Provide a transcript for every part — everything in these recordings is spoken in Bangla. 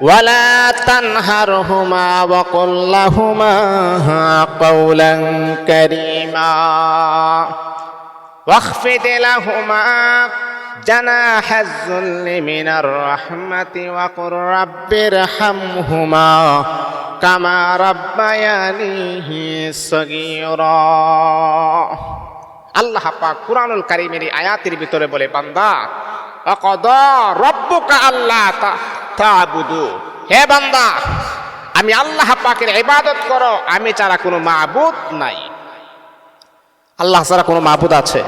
ولا تنهرهما وقل لهما قولا كريما واخفض لهما جناح الذل من الرحمة وقل رب ارحمهما كما ربياني صغيرا আল্লাহ পাক কুরআনুল কারীমের এই আয়াতের ভিতরে বলে বান্দা অকদা রব্বুকা আল্লাহ তা'বুদু হে বান্দা, আমি আল্লাহ পাকের ইবাদত করো, আমি ছাড়া কোনো মাবুদ নাই। আল্লাহ ছাড়া কোনো মাবুদ আছে?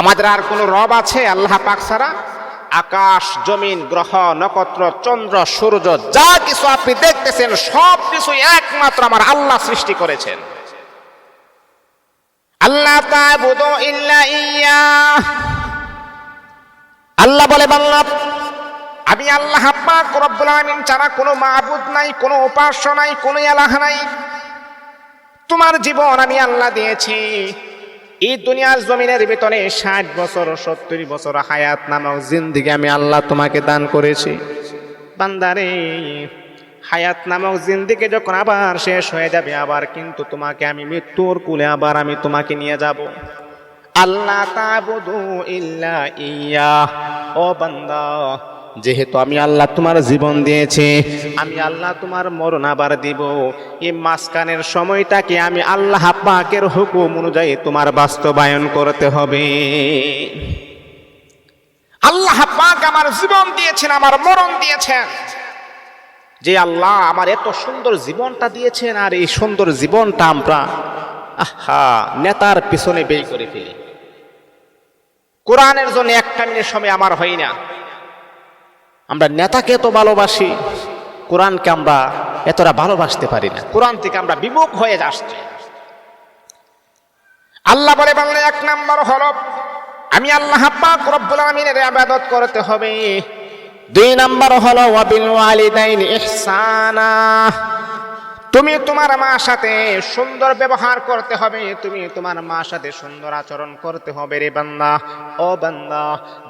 আমাদের আর কোনো রব আছে আল্লাহ পাক ছাড়া? আকাশ, জমিন, গ্রহ, নক্ষত্র, চন্দ্র, সূর্য, যা কিছু আপনি দেখতেছেন, সব কিছু একমাত্র আমার আল্লাহ সৃষ্টি করেছেন। আল্লাহ ইল্লা ইয়া। আল্লাহ বলে বাংলা আমি আল্লাহ পাক রব্বুল আলামিন ছাড়া কোনো মাবুদ নাই, কোনো উপাস্য নাই, কোনো ইলাহ নাই। তোমার জীবন আমি আল্লাহ দিয়েছি। এই দুনিয়ার জমিনের ভিতরে ষাট বছর, সত্তর বছর হায়াত নামক জিন্দিগি আমি আল্লাহ তোমাকে দান করেছি। বান্দারে, হায়াত নামক জিন্দিগি যখন আবার শেষ হয়ে যাবে, আবার কিন্তু তোমাকে আমি মৃত্যুর কুলে আবার আমি তোমাকে নিয়ে যাব। আল্লাহ তাবুদু ইল্লা ইয়া, ও বান্দা। যেহেতু আমি আল্লাহ তোমার জীবন দিয়েছি, আমি আল্লাহ তোমার মরণ আবার দিব। এই মাঝখানের সময়টাকে আমি আল্লাহ পাকের হুকুম অনুযায়ী তোমার বাস্তবায়ন করতে হবে। আল্লাহ পাক আমার জীবন দিয়েছেন, আমার মরণ দিয়েছেন। যে আল্লাহ আমার এত সুন্দর জীবনটা দিয়েছেন আর এই সুন্দর জীবনটা আমরা, আহা, নেতার পিছনে ব্যয় করে ফেলি। কোরআনের জন্য একটা মিনিট সময় আমার হয় না। আমরা নেতাকে এত ভালোবাসি, কোরআনকে আমরা এতটা ভালোবাসতে পারি না। কোরআন থেকে আমরা বিমুখ হয়ে আসছি আল্লাহ বলে বাংলা এক নম্বর হল, আমি আল্লাহ আলামিনের ইবাদত করতে হবে। দুই নম্বর হলো ওয়াবিল ওয়ালিদাইন ইহসানা। তুমি তোমার মার সাথে সুন্দর ব্যবহার করতে হবে তুমি তোমার মার সাথে সুন্দর আচরণ করতে হবে রে বান্দা ও বান্দা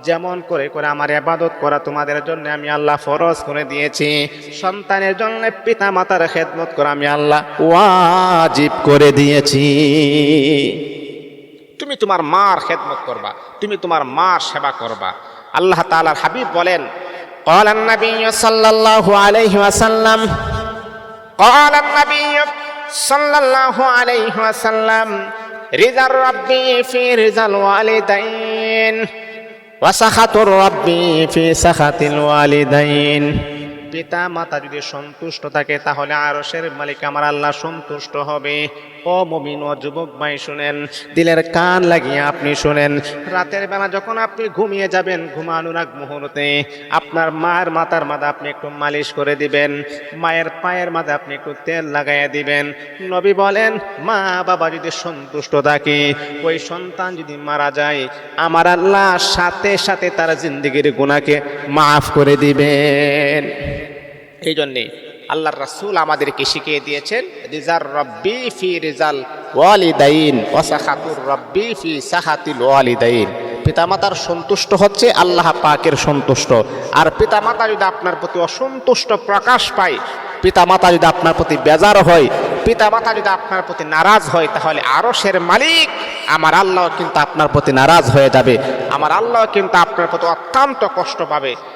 যেমন করে করে আমার আবাদত করা তোমাদের জন্য আমি আল্লাহ ফরজ করে দিয়েছি সন্তানের জন্য পিতা মাতার খেদমত করা আমি আল্লাহ ওয়াজিব করে দিয়েছি তুমি তোমার মার খেদমত করবা তুমি তোমার মার সেবা করবা আল্লাহ তাআলার হাবিব বলেন قال النبي صلى الله عليه وسلم قال النبي صلى الله عليه وسلم رضا الرب في رضا الوالدين وسخط الرب في سخط الوالدين পিতা মাতা যদি সন্তুষ্ট থাকে তাহলে আরশের মালিক আমার আল্লাহ সন্তুষ্ট হবে ও মমিন, ও যুবক ভাই শুনেন, দিলের কান লাগিয়ে আপনি শুনেন। রাতের বেলা যখন আপনি ঘুমিয়ে যাবেন, ঘুমানোর আগ মুহূর্তে আপনার মায়ের মাথার মাথা আপনি একটু মালিশ করে দিবেন, মায়ের পায়ের মাথা আপনি একটু তেল লাগাইয়া দিবেন। নবী বলেন, মা, বাবা যদি সন্তুষ্ট থাকে, ওই সন্তান যদি মারা যায়, আমার আল্লাহ সাথে সাথে তার জিন্দগির গুণাকে মাফ করে দিবেন। এই জন্যে আল্লাহর রাসূল আমাদেরকে শিখিয়ে দিয়েছেন, রিজার রব্বি ফি রিজাল ওয়ালিদাইন ওয়াসাখাতুর রব্বি ফি সাহাতিল ওয়ালিদাইন। পিতামাতার সন্তুষ্ট হচ্ছে আল্লাহ পাকের সন্তুষ্ট। আর পিতামাতা যদি আপনার প্রতি অসন্তুষ্ট প্রকাশ পায়, পিতামাতা যদি আপনার প্রতি বেজার হয়, পিতামাতা যদি আপনার প্রতি নারাজ হয়, তাহলে আরও সের মালিক আমার আল্লাহ কিন্তু আপনার প্রতি নারাজ হয়ে যাবে। আমার আল্লাহ কিন্তু আপনার প্রতি অত্যন্ত কষ্ট পাবে।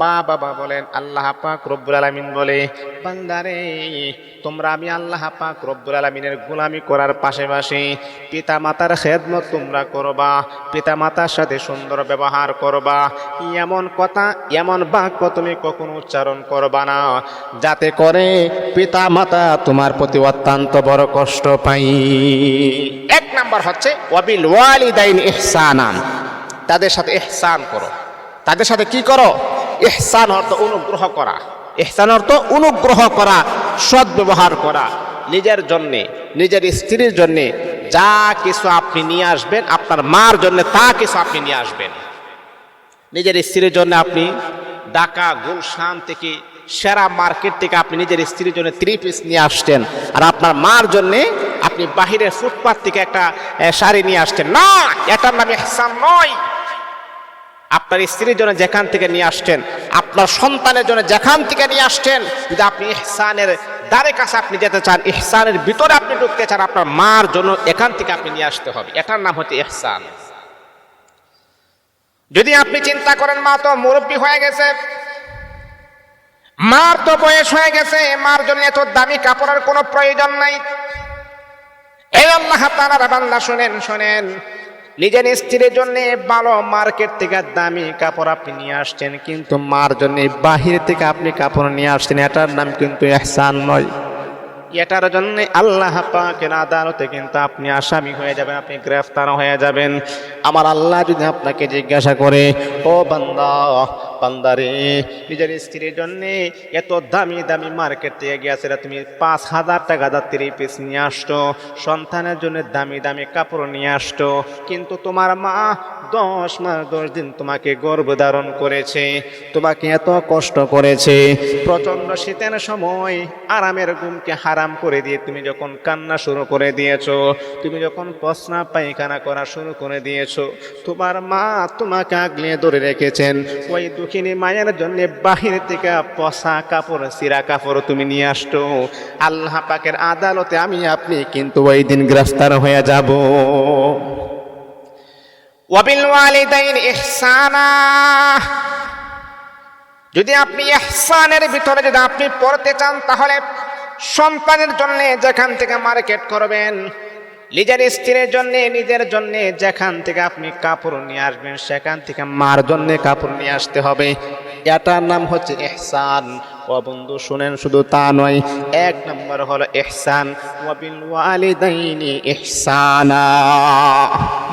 মা বাবা বলেন, আল্লাহ পাক রব্বুল আলামিন বলে, বান্দারে, তোমরা আমি আল্লাহ পাক রব্বুল আলামিনের গোলামি করার পাশাপাশি পিতা মাতার খেদমত তোমরা করবা পিতা মাতার সাথে সুন্দর ব্যবহার করবা, এমন কথা, এমন বাক্য তুমি কখনো উচ্চারণ করবা না, যাতে করে পিতা মাতা তোমার প্রতি অত্যন্ত বড় কষ্ট পাই এক নাম্বার হচ্ছে, ওয়াবিল ওয়ালিদাইন ইহসানান, তাদের সাথে ইহসান করো। তাদের সাথে কি করো? ইহসান অর্থ অনুগ্রহ করা। ইহসান অর্থ অনুগ্রহ করা, সদ্ব্যবহার করা। নিজের জন্যে, নিজের স্ত্রীর জন্যে যা কিছু আপনি নিয়ে আসবেন, আপনার মার জন্য তা কিছু আপনি নিয়ে আসবেন। নিজের স্ত্রীর জন্য আপনি ঢাকা, গুলশান থেকে, সেরা মার্কেট থেকে আপনি নিজের স্ত্রীর জন্য থ্রি পিস নিয়ে আসছেন। আর আপনার মার জন্য আপনি বাহিরের ফুটপাথ থেকে একটা শাড়ি নিয়ে আসছেন। না, এটার নাম ইহসান নয়। আপনার স্ত্রীর জন্য যেখান থেকে নিয়ে আসছেন, আপনার সন্তানের জন্য যেখান থেকে নিয়ে আসছেন, যদি আপনি ইহসানের দ্বারে কাছে আপনি যেতে চান, ইহসানের ভিতরে আপনি ঢুকতে চান, আপনার মার জন্য এখান থেকে আপনি নিয়ে আসতে হবে। এটার নাম হচ্ছে ইহসান। যদি আপনি চিন্তা করেন, মা তো মুরব্বী হয়ে গেছে, মার তো বয়স হয়ে গেছে, মার জন্য এত দামি কাপড়ের কোনো প্রয়োজন নাই। এই আল্লাহ তাআলার বান্দা শুনেন শুনেন নিজের স্ত্রীর জন্য ভালো মার্কেট থেকে দামি কাপড় আপনি নিয়ে আসছেন, কিন্তু মার জন্য বাহির থেকে আপনি কাপড় নিয়ে আসছেন, এটার নাম কিন্তু এহসান নয়। এটার জন্য আল্লাহ পাকের আদালতে কিন্তু আপনি আসামি হয়ে যাবেন, আপনি গ্রেফতার হয়ে যাবেন। আমার আল্লাহ যদি আপনাকে জিজ্ঞাসা করে, ও বান্দা, বান্দারে, নিজের স্ত্রীর জন্য এত দামি দামি মার্কেট থেকে গিয়েছে তুমি পাঁচ হাজার টাকা দা থ্রি পিস নিয়ে আসতো সন্তানের জন্য দামি দামি কাপড় নিয়ে আসতো কিন্তু তোমার মা দশ মাস, দশ দিন তোমাকে গর্ভ ধারণ করেছে, তোমাকে এত কষ্ট করেছে প্রচণ্ড শীতের সময় আরামের ঘুমকে হারাম করে দিয়ে তুমি যখন কান্না শুরু করে দিয়েছ, তুমি যখন পসনা পায়খানা করা শুরু করে দিয়েছ, তোমার মা তোমাকে আগলে ধরে রেখেছেন। ওই দুঃখিনী মায়ের জন্য বাহির থেকে পসা কাপড়, সিরা কাপড় তুমি নিয়ে আসতো আল্লাহ পাকের আদালতে আমি আপনি কিন্তু ওই দিন গ্রেফতার হয়ে যাব। যদি আপনি ইহসানের ভিতরে যদি আপনি পড়তে চান, তাহলে সন্তানের জন্য যেখান থেকে মার্কেট করবেন, নিজের স্ত্রীর জন্য, নিজের জন্য যেখান থেকে আপনি কাপড় নিয়ে আসবেন, সেখান থেকে মার জন্য কাপড় নিয়ে আসতে হবে। এটার নাম হচ্ছে এহসান ও বন্ধু, শুনেন, শুধু তা নয়, এক নম্বর হলো এহসান ওয়াবিল ওয়ালিদাইনি ইহসানা।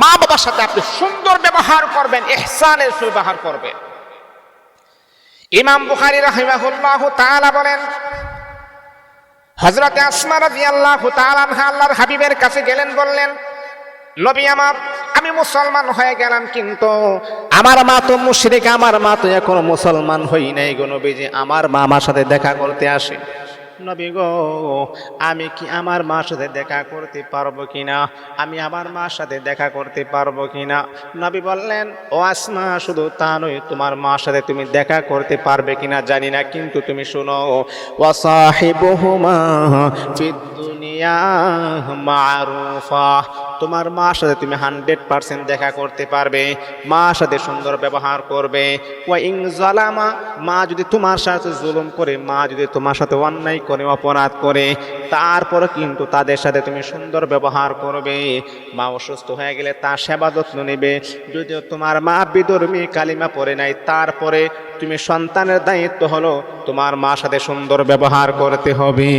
মা বাবার সাথে আপনি সুন্দর ব্যবহার করবেন এহসানের ব্যবহার করবেন। ইমাম বুখারী রাহিমাহুল্লাহ তাআলা বলেন হযরতে আসমা রাজি আল্লাহ আনহা আল্লাহর হাবিবের কাছে গেলেন, বললেন, নবী আমার, আমি মুসলমান হয়ে গেলাম কিন্তু আমার মা তো মুশরিক, আমার মা তো এখন মুসলমান হই নাই গো নবীজি। আমার মা আমার সাথে দেখা করতে আসে। নবী গো, আমি কি আমার মার সাথে দেখা করতে পারব কিনা? আমি আমার মার সাথে দেখা করতে পারব কিনা? নবী বললেন, ও আসমা, শুধু তা নয়, তোমার মার সাথে তুমি দেখা করতে পারবে কিনা জানি না, কিন্তু তুমি শোনো, ওয়াসাহিবহুমা ফিদ দুনিয়া মারুফা। তোমার মার সাথে তুমি হান্ড্রেড পার্সেন্ট দেখা করতে পারবে, মার সাথে সুন্দর ব্যবহার করবে। ওয়া ইং জালামা, মা যদি তোমার সাথে জুলুম করে, মা যদি তোমার সাথে অন্যায় করে, অপরাধ করে, তারপর কিন্তু তাদের সাথে তুমি সুন্দর ব্যবহার করবে। মা অসুস্থ হয়ে গেলে তার সেবা যত্ন নেবে। যদিও তোমার মা বিধর্মী কালিমা পড়ে নাই, তারপরে তুমি সন্তানের দায়িত্ব হলো তোমার মার সাথে সুন্দর ব্যবহার করতে হবে।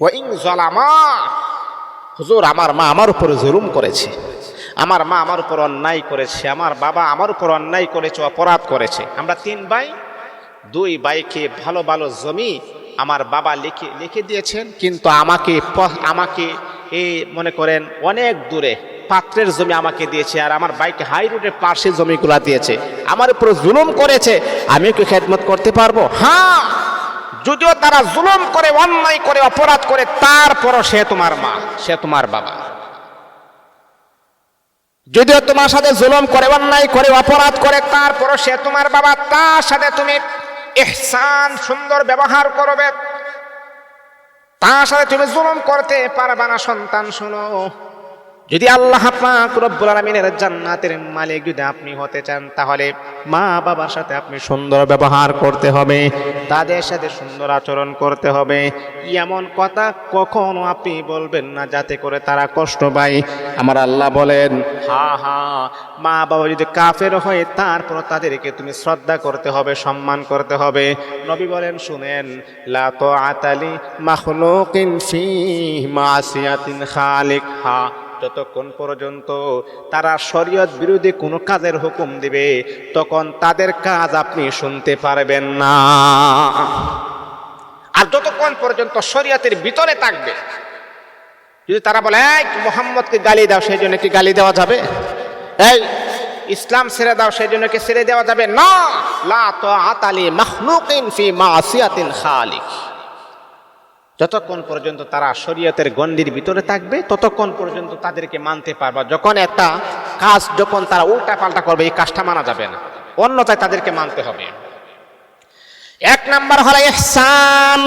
ওয়া ইং জালামা হুজুর, আমার মা আমার উপরে জুলুম করেছে। আমার মা আমার উপর অন্যায় করেছে, আমার বাবা আমার উপর অন্যায় করেছে, অপরাধ করেছে। আমরা তিন ভাই, দুই ভাইকে ভালো ভালো জমি আমার বাবা লিখে লিখে দিয়েছেন, কিন্তু আমাকে আমাকে এই মনে করেন অনেক দূরে পাত্রের জমি আমাকে দিয়েছে, আর আমার বাইকে হাই রোডের পাশে জমিগুলা দিয়েছে। আমার উপরে জুলুম করেছে আমি কি খেদমত করতে পারব? হ্যাঁ। যদিও তারা জুলুম করে, অন্যায় করে, অপরাধ করে, তারপরও সে তোমার মা, সে তোমার বাবা। যদিও তোমার সাথে জুলুম করে, অন্যায় করে, অপরাধ করে, তারপরও সে তোমার বাবা, তার সাথে তুমি ইহসান সুন্দর ব্যবহার করবে। তার সাথে তুমি জুলুম করতে পারবে না, সন্তান, শোনো। যদি আল্লাহ পাক রব্বুল আলামিনের জান্নাতের মালিক যদি আপনি হতে চান, তাহলে মা বাবার সাথে আপনি সুন্দর ব্যবহার করতে হবে, তাদের সাথে সুন্দর আচরণ করতে হবে। এমন কথা কখনো আপনি বলবেন না, যাতে করে তারা কষ্ট পায়। আমার আল্লাহ বলেন, হা হা, মা বাবা যদি কাফের হয়, তারপর তাদেরকে তুমি শ্রদ্ধা করতে হবে, সম্মান করতে হবে। নবী বলেন, শুনেন, লা তো আতালি মাখলুকিন ফি মাসিয়াতিন খালিক। হা যতক্ষণ পর্যন্ত তারা শরীয়ত বিরোধী কোনো কাজের হুকুম দিবে, তখন তাদের কাজ আপনি শুনতে পারবেন না। আর যতক্ষণ পর্যন্ত শরীয়তের ভিতরে থাকবে, যদি তারা বলে, এই মোহাম্মদকে গালি দাও, সেই জন্য কি গালি দেওয়া যাবে? এই, ইসলাম ছেড়ে দাও, সেই জন্য কি ছেড়ে দেওয়া যাবে? না, লা তো আতালি মাখলুকিন ফি মাসিয়াতিন খালিক। যতক্ষণ পর্যন্ত তারা শরীয়তের গণ্ডির ভিতরে থাকবে, ততক্ষণ পর্যন্ত তাদেরকে মানতে পারবা। যখন একটা কাজ যখন তারা উল্টা পাল্টা করবে, এই কাজটা মানা যাবে না। অন্যথায় তাদেরকে মানতে হবে। এক নাম্বার হলো ইহসান।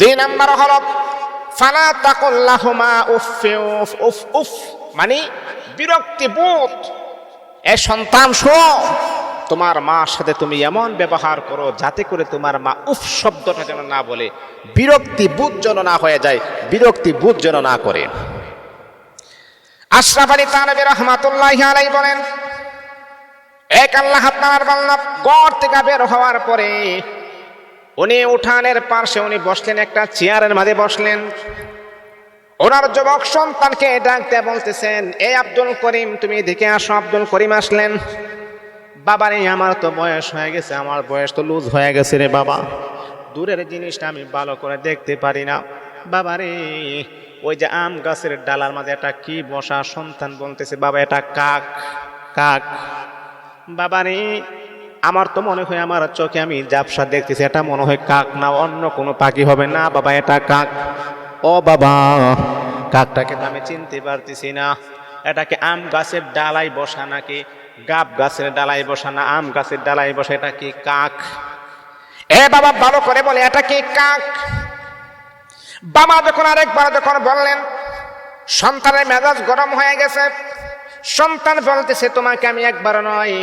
দুই নাম্বার হলো ফালা তাকুল্লাহুমা উফ উফ উফ মানে বিরক্তি বোধ এ সন্তান শো তোমার মার সাথে তুমি এমন ব্যবহার করো যাতে করে তোমার মা উফ শব্দটা যেন না বলে। বিরক্তি বুধ যেন না হয়ে যায়, বিরক্তি বুধ যেন না করে। আশরাফ আলী তানবী রহমাতুল্লাহ আলাই বলেন, এক আল্লাহ আপনার বাল্লাভ গড় থেকে বের হওয়ার পরে উনি উঠানের পাশে উনি বসলেন, একটা চেয়ারের মাঝে বসলেন। ওনার যুবক সন্তানকে ডাকতে বলতেছেন, এ আব্দুল করিম, তুমি দেখে আসো, আব্দুল করিম আসলেন। বাবা রে আমার তো বয়স হয়ে গেছে, আমার বয়স তো লুজ হয়ে গেছে রে বাবা। দূরের জিনিসটা আমি ভালো করে দেখতে পারি না। বাবা রে ওই যে আম গাছের ডালার মাঝে একটা কি বসা সন্তান বলতেছে, বাবা, এটা কাক কাক। বাবা রে আমার তো মনে হয় আমার চোখে আমি জাপসা দেখতেছি, এটা মনে হয় কাক না, অন্য কোনো পাখি হবে। না বাবা, এটা কাক। ও বাবা, কাকটাকে তো আমি চিনতে পারতেছি না। এটাকে আম গাছের ডালাই বসা নাকি? গাব গাছের ডালাই বসা না, আম গাছের ডালাই বসা, এটা কি কাক? এ বাবা, ভালো করে বলে, এটা কি কাক? বাবা যখন আরেকবার যখন বললেন, সন্তানের মেজাজ গরম হয়ে গেছে, সন্তান বলতেছে, তোমাকে আমি একবার নয়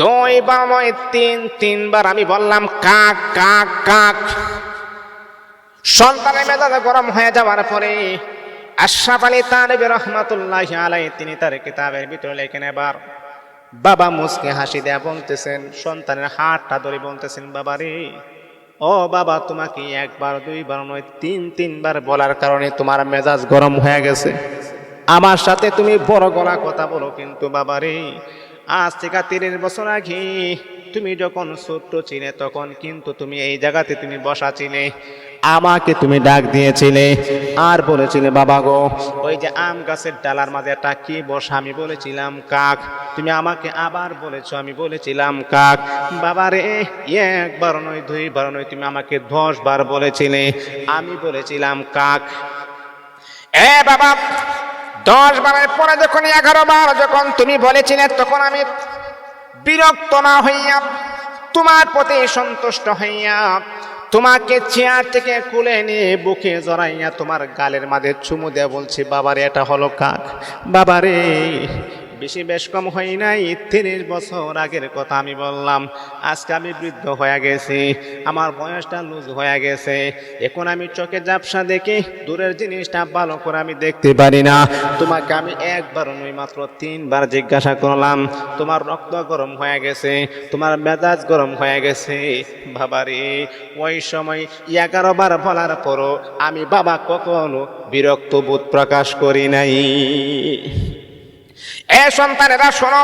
দুইবার নয়, তিন, তিনবার আমি বললাম, কাক কাক কাক। সন্তানের মেজাজ গরম হয়ে যাওয়ার পরে আশরাফ আলী তানবী রহমাতুল্লাহ আলাই তিনি তার কিতাবের ভিতরে লেখেন, এবার বাবা মুসকে হাসি দেয়া বলতেছেন, সন্তানের হাতটা ধরে বলতেছেন বাবা রে ও বাবা, তোমাকে একবার, দুইবার নয়, তিন, তিনবার বলার কারণে তোমার মেজাজ গরম হয়ে গেছে। আমার সাথে তুমি বড় গলা কথা বলো কিন্তু বাবা রে আজ থেকে তিরিশ বছর আগে তুমি যখন ছোট্ট ছিলে, তখন কিন্তু তুমি এই জায়গাতে তুমি বসা ছিলে। আমাকে তুমি ডাক দিয়েছিলে আর বলেছিলে, বাবা গো, ওই যে আম গাছের ডালার মাঝে একটা কি বসা? আমি বলেছিলাম, কাক। তুমি আমাকে আবার বলেছ, আমি বলেছিলাম, কাক। বাবা রে একবার নয় দুই দুইবার নয়, তুমি আমাকে দশ বার বলেছিলে। আমি বলেছিলাম, কাক। এ বাবা দশ বারের পরে যখন এগারো বার যখন তুমি বলেছিলে, তখন আমি বিরক্ত না হইয়া, তোমার প্রতি সন্তুষ্ট হইয়া, তোমাকে চেয়ার থেকে কুলে নিয়ে বুকে জড়াইয়া তোমার গালের মাঝে চুমু দেয়া বলছি, বাবারে, এটা হলো কাক। বাবারে বেশি বেশ কম হয় নাই। তিরিশ বছর আগের কথা আমি বললাম, আজকে আমি বৃদ্ধ হয়ে গেছি, আমার বয়সটা লুজ হয়ে গেছে। এখন আমি চোখে জাপসা দেখি দূরের জিনিসটা ভালো করে আমি দেখতে পারি না। তোমাকে আমি একবার নই মাত্র তিনবার জিজ্ঞাসা করলাম, তোমার রক্ত গরম হয়ে গেছে, তোমার মেজাজ গরম হয়ে গেছে। বাবারে, ওই সময় এগারো বার বলার পরও আমি বাবা কখনো বিরক্ত বোধ প্রকাশ করি নাই। এ সন্তানেরা, শোনো।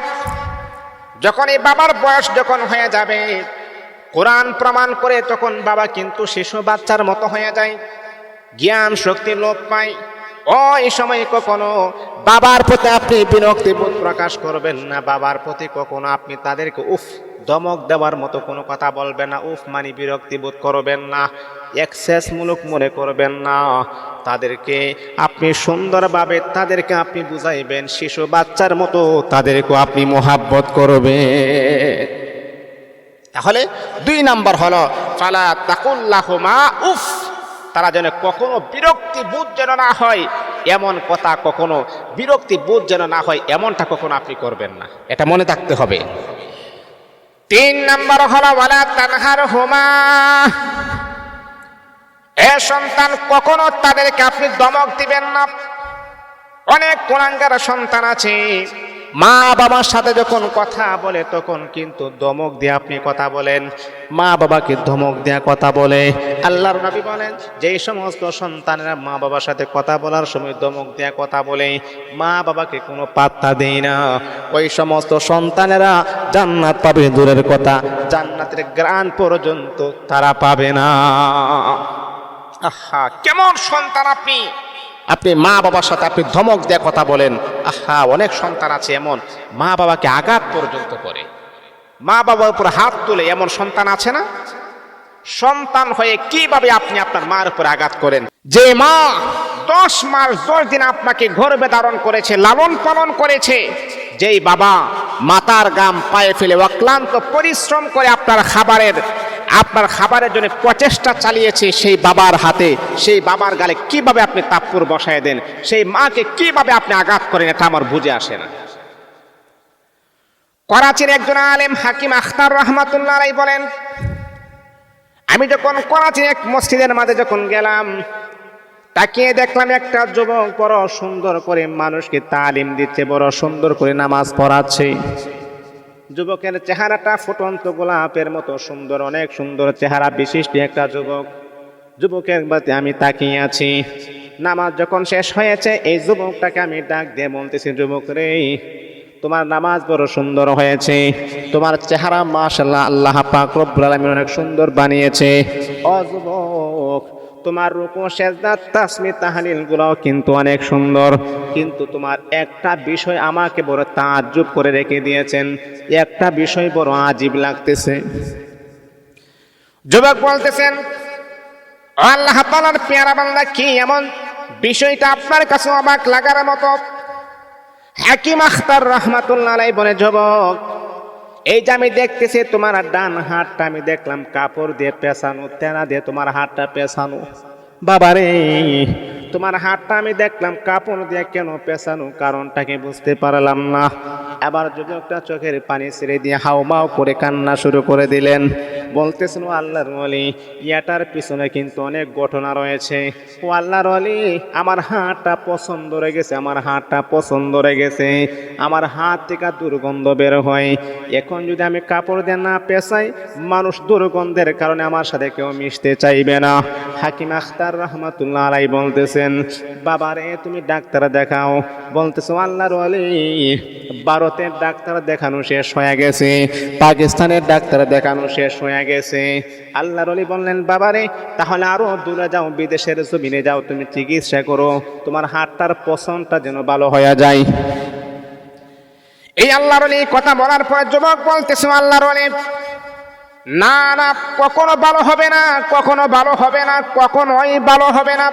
যখন এই বাবার বয়স যখন হয়ে যাবে, কোরআন প্রমাণ করে তখন বাবা কিন্তু শিশু বাচ্চার মতো হয়ে যায়। জ্ঞান, শক্তি, লোপ পায়। ওই সময় কখনো বাবার প্রতি আপনি বিরক্তি বোধ প্রকাশ করবেন না। বাবার প্রতি কখনো আপনি তাদেরকে, উফ দমক দেওয়ার মতো কোনো কথা বলবেন না। উফ, মানি বিরক্তি বোধ করবেন না। এক্সেসমূলক মনে করবেন না। তাদেরকে আপনি সুন্দরভাবে, তাদেরকে আপনি বুঝাইবেন, শিশু বাচ্চার মতো তাদেরকে আপনি মোহাব্বত করবেন। তাহলে দুই নাম্বার হলো, ফালা তাকুল্লাহুমা উফ, তারা যেন কখনো বিরক্তি বোধ যেন না হয়, এমন কথা কখনো বিরক্তি বোধ যেন না হয়, এমনটা কখনো আপনি করবেন না। এটা মনে থাকতে হবে। তিন নম্বর হলো, ওয়ালা তানহার হোমা। এ সন্তান কখনো তাদেরকে আপনি দমক দিবেন না। অনেক কোরআঙ্গার সন্তান আছে। মা বাবার সাথে যখন কথা বলে, তখন কিন্তু ধমক দিয়ে আপনি কথা বলেন। মা বাবাকে ধমক দেয়া কথা বলে। আল্লাহর নবী বলেন যেই সমস্ত সন্তানেরা মা বাবার সাথে কথা বলার সময় ধমক দেয়া কথা বলে, মা বাবাকে কোনো পাত্তা দেয় না। ওই সমস্ত সন্তানেরা জান্নাত পাবে দূরের কথা, জান্নাতের গ্রান পর্যন্ত তারা পাবে না। আহা, কেমন সন্তান আপনি! আপনি মা বাবার সাথে আপনি ধমক দিয়ে কথা বলেন। আহা, অনেক সন্তান আছে এমন। মা বাবাকে আঘাত পর্যন্ত করে। মা বাবার উপর হাত তুলে এমন সন্তান আছে না? সন্তান হয়ে কীভাবে আপনি আপনার মার উপর আঘাত করেন? যে মা দশ মাস দশ দিন আপনাকে গর্ভে ধারণ করেছে, লালন পালন করেছে, যেই বাবা মাতার গাম পায়ে ফেলে অক্লান্ত পরিশ্রম করে আপনার খাবারের আপনার খাবারের জন্য প্রচেষ্টা চালিয়েছে সেই বাবার হাতে। সেই বাবার গালে কীভাবে আপনি তাপ্পুর বসায় দেন? সেই মাকে কীভাবে আপনি আঘাত করেন এটা আমার বুঝে আসে না। করাচির একজন আলেম হাকিম আখতার রহমাতুল্লাহ বলেন, আমি যখন করাচির এক মসজিদের মাঝে যখন গেলাম, তাকিয়ে দেখলাম একটা যুবক বড় সুন্দর করে মানুষকে তালিম দিচ্ছে, বড় সুন্দর করে নামাজ পড়াচ্ছে। যুবকের চেহারাটা ফুটন্ত গোলাপের মতো সুন্দর, অনেক সুন্দর চেহারা বিশিষ্ট একটা যুবক। যুবকের বাতে আমি তাকিয়ে আছি। নামাজ যখন শেষ হয়েছে, এই যুবকটাকে আমি ডাক দিয়ে বলতেছি, যুবক রে, তোমার নামাজ বড় সুন্দর হয়েছে। তোমার চেহারা মাশাল্লাহ আল্লাহ পাক রব্বুল আলামিন অনেক সুন্দর বানিয়েছে। ও যুবক তোমার রুকু সেজদা তাসমি তাহলিল গুলাও কিন্তু অনেক সুন্দর। কিন্তু তোমার একটা বিষয় আমাকে বড় তাজ্জুব করে রেখে দিয়েছেন। একটা বিষয় বড় আজীব লাগতেছে। যুবক বলতেছেন, আল্লাহ তাআলার পেয়ারা বান্দা কি এমন? বিষয়টা আপনার কাছে অবাক লাগার মতো। হাকিম আখতার রহমাতুল্লাহ বলে, যুবক এই যে আমি দেখতেছি, তোমার ডান হাতটা আমি দেখলাম কাপড় দিয়ে পেছানো তেনা দিয়ে তোমার হাতটা পেছানো বাবারে তোমার হাতটা আমি দেখলাম, কাপড় দিয়ে কেন পেছানো কারণটাকে বুঝতে পারলাম না। আবার যুবকটা চোখের পানি ছেড়ে দিয়ে হাউমাউ করে কান্না শুরু করে দিলেন। বলতেছেন, ও আল্লাহর অলি ইয়াটার পিছনে কিন্তু অনেক ঘটনা রয়েছে। ও আল্লাহর অলি আমার হাতটা পছন্দ রয়ে গেছে, আমার হাতটা পছন্দ রয়ে গেছে। আমার হাত থেকে দুর্গন্ধ বের হয়। এখন যদি আমি কাপড় দিয়ে না পেশাই মানুষ দুর্গন্ধের কারণে আমার সাথে কেউ মিশতে চাইবে না। হাকিম আখতার রহমাতুল্লাহ আলাই বলতেছেন, বাবারে, তুমি ডাক্তার দেখাও। বলতেছো, আল্লাহর অলি ভারতের ডাক্তার দেখানো শেষ হয়ে গেছে, পাকিস্তানের ডাক্তার দেখানো শেষ হয়ে গেছে। আল্লাহর অলি বললেন, বাবারে, তাহলে আরও দূরে যাও, বিদেশের জমিনে যাও, তুমি চিকিৎসা করো, তোমার হাতটার পছন্দটা যেন ভালো হয়ে যায়। এই আল্লাহর অলি কথা বলার পর যুবক বলতেছে, আল্লাহর অলি না না, কখনো ভালো হবে না, কখনো ভালো হবে না, কখনোই ভালো হবে না।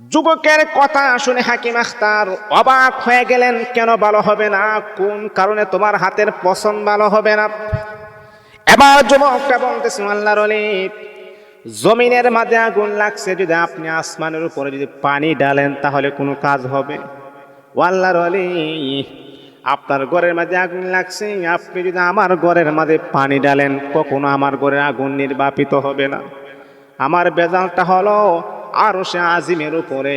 যুবকের কথা শুনে হাকিম আখতার অবাক হয়ে গেলেন, কেন ভালো হবে না? কোন কারণে তোমার হাতের পছন্দ ভালো হবে না? এবার যুবকটা বলতেছে, আল্লাহর জমিনের মাঝে আগুন লাগছে, যদি আপনি আসমানের উপরে যদি পানি ডালেন তাহলে কোনো কাজ হবে? আল্লাহর আপনার ঘরের মাঝে আগুন লাগছে, আপনি যদি আমার ঘরের মাঝে পানি ডালেন কখনো আমার ঘরের আগুন নির্বাপিত হবে না। আমার বেজালটা হলো আরও সে আজিমের উপরে।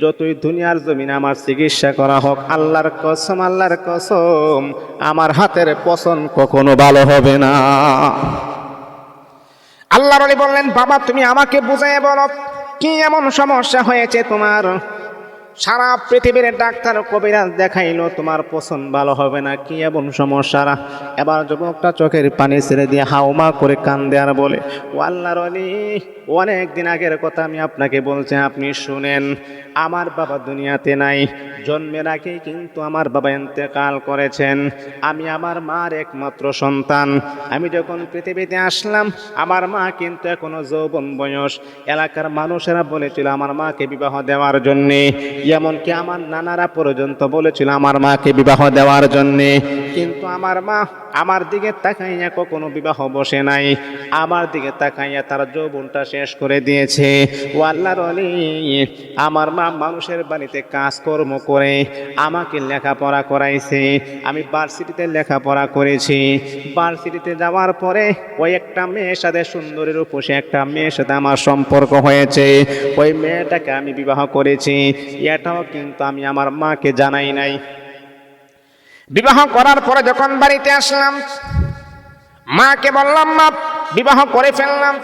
যতই দুনিয়ার জমিনে আমার চিকিৎসা করা হোক, আল্লাহর কসম আল্লাহর কসম, আমার হাতের পছন্দ কখনো ভালো হবে না। আল্লাহর আলী বললেন, বাবা, তুমি আমাকে বুঝাই বলো, কি এমন সমস্যা হয়েছে তোমার? সারা পৃথিবীর ডাক্তার কবিরাজ দেখাইলো, তোমার পছন্দ ভালো হবে না, কি এমন সমস্যা? এবার যুবকটা চোখের পানি ছেড়ে দিয়ে হাউমা করে কান দেয়ার বলে, ও আল্লাহর আলী অনেক দিন আগের কথা আমি আপনাকে বলছি, আপনি শুনেন, আমার বাবা দুনিয়াতে নাই, জন্মের আগেই কিন্তু আমার বাবা ইন্তেকাল করেছেন। আমি আমার মার একমাত্র সন্তান। আমি যখন পৃথিবীতে আসলাম, আমার মা কিন্তু এখনও যৌবন বয়স। এলাকার মানুষেরা বলেছিল আমার মাকে বিবাহ দেওয়ার জন্যে। এমনকি আমার নানারা পর্যন্ত বলেছিল আমার মাকে বিবাহ দেওয়ার জন্যে। কিন্তু আমার মা আমার দিকে তাকাইয়া কখনো বিবাহ বসে নাই। আমার দিকে তাকাইয়া তার যৌবনটা শেষ করে দিয়েছে। ও আল্লাহর আমার মা মানুষের বাড়িতে কাজকর্ম করে আমাকে লেখাপড়া করাইছে। আমি ভার্সিটিতে লেখাপড়া করেছি। ভার্সিটিতে যাওয়ার পরে ওই একটা মেয়ের সাথে সুন্দরীর উপসে একটা মেয়ের সাথে আমার সম্পর্ক হয়েছে। ওই মেয়েটাকে আমি বিবাহ করেছি। এটাও কিন্তু আমি আমার মাকে জানাই নাই। বিবাহ করার পরে যখন বাড়িতে আসলাম, মাকে বললাম, মা, বিবাহ করে ফেললাম।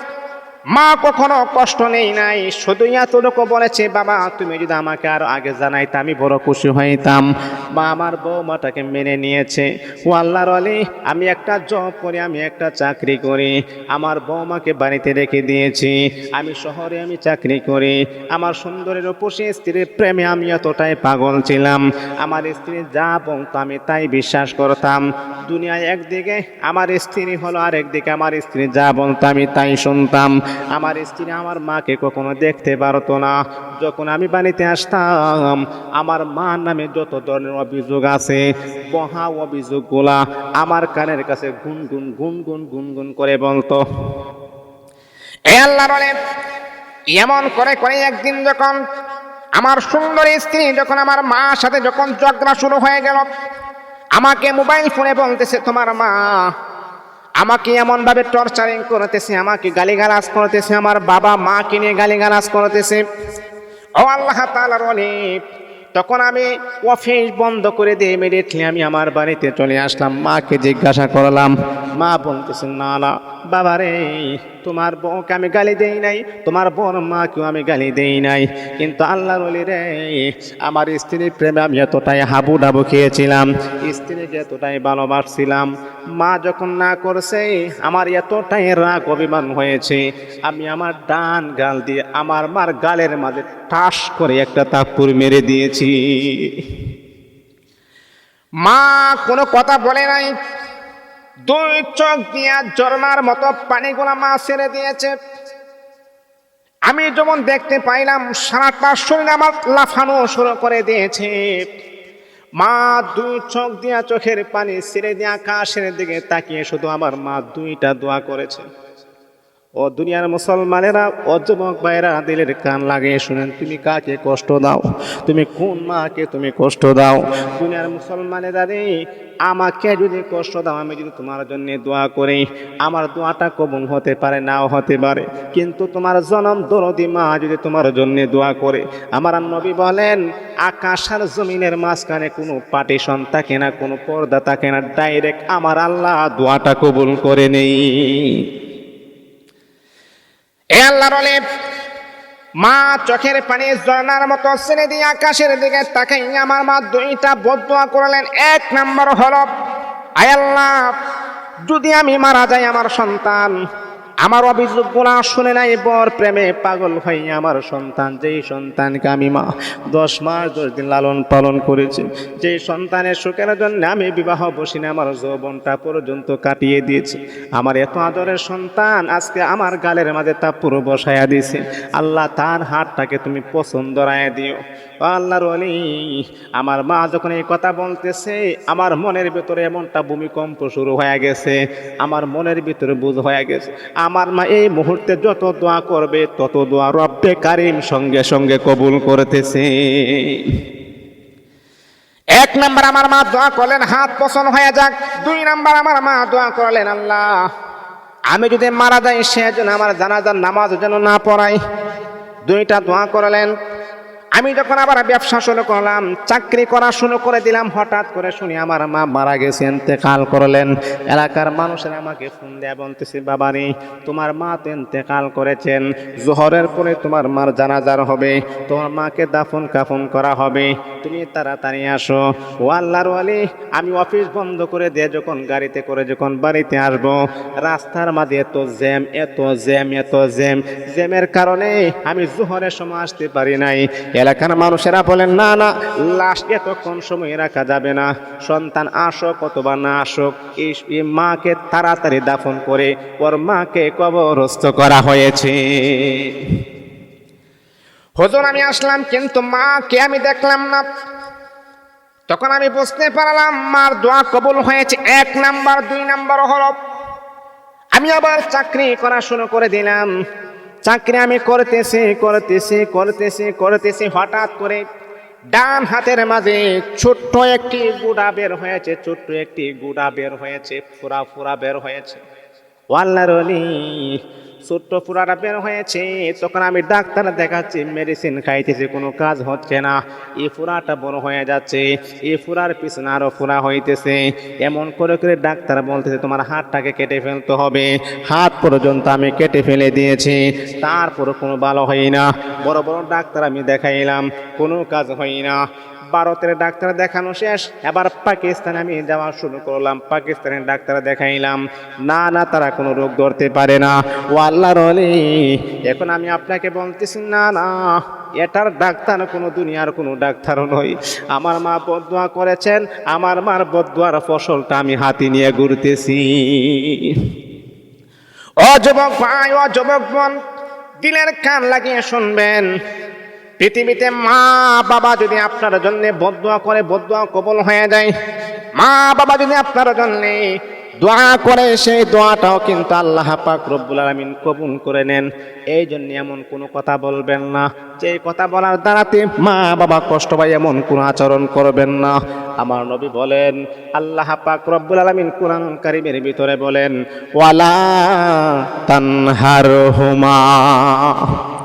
মা কখনো কষ্ট নেই নাই, শুধু এতটুকু বলেছে, বাবা, তুমি যদি আমাকে আর আগে জানাইতে, আমি বড় খুশি হইতাম। মা আমার বৌমাটাকে মেনে নিয়েছে। ও আল্লাহর আলী আমি একটা জব করি, আমি একটা চাকরি করি। আমার বৌমাকে বাড়িতে রেখে দিয়েছি। আমি শহরে আমি চাকরি করি। আমার সুন্দরের উপসে স্ত্রীর প্রেমে আমি এতটাই পাগল ছিলাম। আমার স্ত্রী যা বলতো, আমি তাই বিশ্বাস করতাম। দুনিয়ায় একদিকে আমার স্ত্রী হলো, আরেকদিকে আমার স্ত্রী যা বলতো, আমি তাই শুনতাম। আমার স্ত্রী আমার মাকে কখনো দেখতে পারতো না। যখন আমি বাড়িতে আসতাম, আমার মার নামে যত ধরনের অভিযোগ আছে, মহা অভিযোগগুলা আমার কানের কাছে গুনগুন গুনগুন গুনগুন করে বলতো। এমন করে করে একদিন যখন আমার সুন্দর স্ত্রী যখন আমার মার সাথে যখন ঝগড়া শুরু হয়ে গেল, আমাকে মোবাইল ফোনে বলতেছে, তোমার মা আমাকে এমনভাবে টর্চারিং করতেছে, আমাকে গালিগালাজ করতেছে, আমার বাবা মাকে নিয়ে গালিগালাজ করতেছে। ও আল্লাহ তাআলার অনেক তখন আমি অফিস বন্ধ করে দিয়ে ইমিডিয়েটলি আমি আমার বাড়িতে চলে আসলাম, মাকে জিজ্ঞাসা করলাম, মা বলতেছেন না না বাবা রে তোমার বউকে আমি গালি দেই নাই, তোমার বোন মাকেও আমি গালি দেই নাই। কিন্তু আল্লাহর অলি রে, আমার স্ত্রীর প্রেমে আমি এতটাই হাবু ডাবু খেয়েছিলাম, স্ত্রীকে এতটাই ভালোবাসছিলাম। মা যখন না করছে, আমার এতটাই রাগ অভিমান হয়েছে। আমি আমার ডান গাল দিয়ে আমার মার গালের মাঝে ঠাস করে একটা তাপুর মেরে দিয়েছি। মা কোনো কথা বলে নাই দুই চোখ দিয়া জর্মার মতো পানিগুলা মা ছেড়ে দিয়েছে। আমি যেমন দেখতে পাইলাম, সারাটা শরীর আমার লাফানো শুরু করে দিয়েছে। মা দুই চোখ দিয়া চোখের পানি ছেড়ে দিয়ে আকাশের দিকে তাকিয়ে শুধু আমার মা দুইটা দোয়া করেছে। ও দুনিয়ার মুসলমানেরা, ও যুবক ভাইরা দিলের কান লাগিয়ে শুনেন, তুমি কাকে কষ্ট দাও? তুমি কোন মাকে তুমি কষ্ট দাও? দুনিয়ার মুসলমানেরা রে, আমাকে যদি কষ্ট দাও, আমি যদি তোমার জন্য দোয়া করি, আমার দোয়াটা কবুল হতে পারে, নাও হতে পারে। কিন্তু তোমার জনম দরদি মা যদি তোমার জন্য দোয়া করে। আমার নবী বলেন, আকাশ আর জমিনের মাঝখানে কোনো পার্টিশন থাকে না, কোনো পর্দা থাকে না। ডাইরেক্ট আমার আল্লাহ দোয়াটা কবুল করে নেই। এ আল্লাহর মা চোখের পানি ঝর্ণার মতো ছেড়ে দিয়ে আকাশের দিকে তাকাই আমার মা দুইটা বদুয়া করলেন। এক নম্বর হলো, আয় আল্লাহ, যদি আমি মারা যাই আমার সন্তান আমার অভিযোগগুলা শুনে নাই, বর প্রেমে পাগল হই আমার সন্তান, যেই সন্তানকে আমি মা দশ মাস, দশ দিন লালন পালন করেছি, যেই সন্তানের সুখের জন্য আমি বিবাহ বসি না আমার যৌবনটা পর্যন্ত কাটিয়ে দিয়েছি। আমার এত আদরের সন্তান আজকে আমার গালের মাঝে তা পুরো বসায়া দিয়েছে। আল্লাহ তার হাতটাকে তুমি পছন্দ রায় দিও। আল্লাহর অলি আমার মা যখন এই কথা বলতেছে, আমার মনের ভিতরে এমনটা ভূমিকম্প শুরু হয়ে গেছে, আমার মনের ভিতরে বুঝ হয়ে গেছে। আমার মা এই মুহূর্তে যত দোয়া করবে, তত দোয়া রব্বে কারিম সঙ্গে সঙ্গে কবুল করতেছে। এক নাম্বার আমার মা দোয়া করলেন, হাত পছন্দ হয়ে যাক। দুই নাম্বার আমার মা দোয়া করলেন, আল্লাহ, আমি যদি মারা যাই, সে যেন আমার জানাজার নামাজ যেন না পড়াই দুইটা দোয়া করলেন আমি যখন আবার ব্যবসা শুরু করলাম, চাকরি করা শুরু করে দিলাম, হঠাৎ করে শুনি আমার মা মারা গেছে, ইন্তেকাল করলেন। এলাকার মানুষের আমাকে ফোন দেয়া বলতেছে, বাবারে, তোমার মা তো ইন্তেকাল করেছেন, জোহরের পরে তোমার মার জানাজার হবে, তোমার মাকে দাফন কাফন করা হবে, তুমি তাড়াতাড়ি আসো। ও আল্লাহর আলী আমি অফিস বন্ধ করে দিয়ে যখন গাড়িতে করে যখন বাড়িতে আসব, রাস্তার মাঝে এত জ্যাম এত জ্যাম এত জ্যাম। জ্যামের কারণে আমি জোহরের সময় আসতে পারি নাই। এলাকার মানুষেরা বলেন, না না, লাশ এতক্ষণ সময় রাখা যাবে না। সন্তান আসুক অথবা না আসুক এই মাকে তাড়াতাড়ি দাফন করে ওর মাকে কবরস্থ করা হয়েছে। হজর, আমি আসলাম, কিন্তু মাকে আমি দেখলাম না। তখন আমি বুঝতে পারলাম, মার দোয়া কবুল হয়েছে, এক নাম্বার, দুই নাম্বার হলো, আমি আবার চাকরি করা শুরু করে দিলাম। চাকরি আমি করতেছি করতেছি করতেছি করতেছি, হঠাৎ করে ডান হাতের মাঝে ছোট্ট একটি গুড়া বের হয়েছে, ছোট্ট একটি গুড়া বের হয়েছে, ফুরা ফুরা বের হয়েছে। ওয়াল্লার ছোট্ট ফুরাটা বের হয়েছে। তখন আমি ডাক্তার দেখাচ্ছি মেডিসিন খাইতেছি, কোনো কাজ হচ্ছে না। এই ফুরাটা বড় হয়ে যাচ্ছে। এই ফুরার পিছনে আরও ফুরা হইতেছে। এমন করে করে ডাক্তার বলতেছে, তোমার হাতটাকে কেটে ফেলতে হবে। হাত পর্যন্ত আমি কেটে ফেলে দিয়েছি। তারপর কোনো ভালো হয় না বড় বড় ডাক্তার আমি দেখাইলাম, কোনো কাজ হয় না ভারতের ডাক্তার দেখানো শেষ। এবার পাকিস্তানে আমি যাওয়া শুরু করলাম। পাকিস্তানের ডাক্তার দেখাইলাম। না না, তারা কোনো রোগ ধরতে পারে না। ও আল্লাহর এখন আমি আপনাকে বলতেছি, না না, এটার ডাক্তার কোনো দুনিয়ার কোনো ডাক্তারও নয় আমার মা বদুয়া করেছেন। আমার মার বদুয়ার ফসলটা আমি হাতি নিয়ে ঘুরতেছি। ও যুবক ভাই, ও যুবক বোন, দিলের কান লাগিয়ে শুনবেন। পৃথিবীতে মা বাবা যদি আপনার জন্য বদুয়া করে, বদুয়া কবল হয়ে যায় মা বাবা যদি আপনার জন্য দোয়া করে, সেই দোয়াটাও কিন্তু আল্লাহ পাক রব্বুল আলামিন কবুল করে নেন। এই জন্য এমন কোনো কথা বলবেন না। যে কথা বলার দ্বারাতে মা বাবা কষ্ট পায়, এমন কোনো আচরণ করবেন না। আমার নবী বলেন, আল্লাহ পাক রব্বুল আলামিন কোরআন কারিমের ভিতরে বলেন, ওয়ালা তানহার হুমা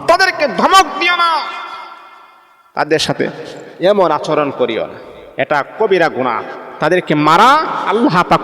তাদেরকে ধমক তাদের সাথে। এমন আচরণ করিও না। এটা কবিরা গুণা তাদেরকে মারা আল্লাহ পাক